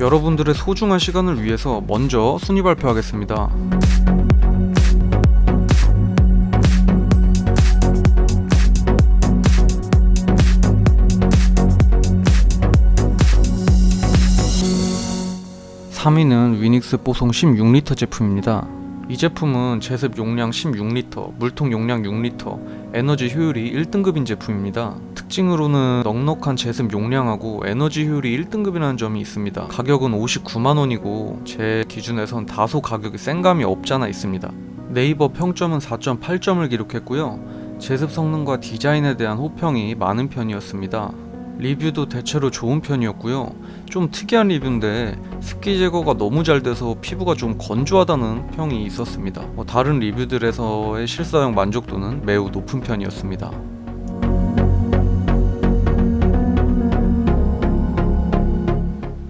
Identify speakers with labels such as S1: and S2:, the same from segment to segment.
S1: 여러분들의 소중한 시간을 위해서 먼저 순위 발표하겠습니다. 3위는 위닉스 뽀송 16리터 제품입니다. 이 제품은 제습 용량 16리터, 물통 용량 6리터, 에너지 효율이 1등급인 제품입니다. 특징으로는 넉넉한 제습 용량하고 에너지 효율이 1등급이라는 점이 있습니다. 가격은 59만원이고 제 기준에선 다소 가격이 센 감이 없잖아 있습니다. 네이버 평점은 4.8점을 기록했고요. 제습 성능과 디자인에 대한 호평이 많은 편이었습니다. 리뷰도 대체로 좋은 편이었고요. 좀 특이한 리뷰인데 습기 제거가 너무 잘 돼서 피부가 좀 건조하다는 평이 있었습니다. 뭐 다른 리뷰들에서의 실사용 만족도는 매우 높은 편이었습니다.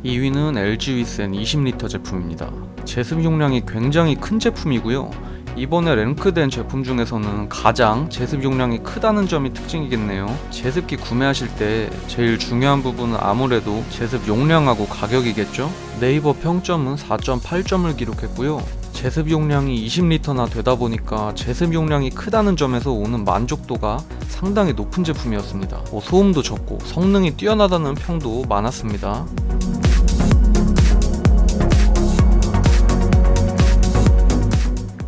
S1: 2위는 LG 위센 20리터 제품입니다. 제습 용량이 굉장히 큰 제품이고요. 이번에 랭크된 제품 중에서는 가장 제습 용량이 크다는 점이 특징이겠네요. 제습기 구매하실 때 제일 중요한 부분은 아무래도 제습 용량하고 가격이겠죠? 네이버 평점은 4.8점을 기록했고요. 제습 용량이 20리터나 되다 보니까 제습 용량이 크다는 점에서 오는 만족도가 상당히 높은 제품이었습니다. 뭐 소음도 적고 성능이 뛰어나다는 평도 많았습니다.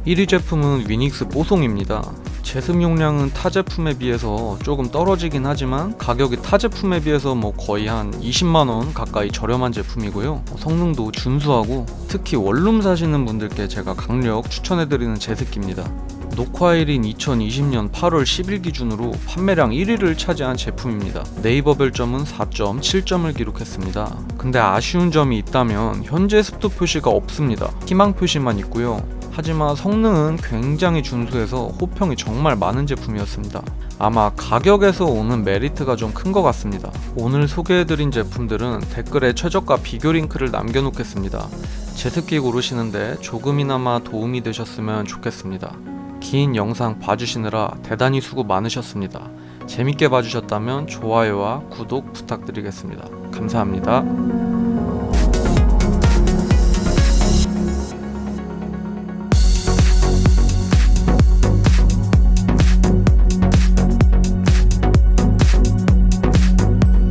S1: 1위 제품은 위닉스 뽀송입니다. 제습 용량은 타 제품에 비해서 조금 떨어지긴 하지만 가격이 타 제품에 비해서 뭐 거의 한 20만원 가까이 저렴한 제품이고요. 성능도 준수하고 특히 원룸 사시는 분들께 제가 강력 추천해드리는 제습기입니다. 녹화일인 2020년 8월 10일 기준으로 판매량 1위를 차지한 제품입니다. 네이버 별점은 4.7점을 기록했습니다. 근데 아쉬운 점이 있다면 현재 습도 표시가 없습니다. 희망 표시만 있고요. 하지만 성능은 굉장히 준수해서 호평이 정말 많은 제품이었습니다. 아마 가격에서 오는 메리트가 좀 큰 것 같습니다. 오늘 소개해드린 제품들은 댓글에 최저가 비교 링크를 남겨놓겠습니다. 제습기 고르시는데 조금이나마 도움이 되셨으면 좋겠습니다. 긴 영상 봐주시느라 대단히 수고 많으셨습니다. 재밌게 봐주셨다면 좋아요와 구독 부탁드리겠습니다. 감사합니다.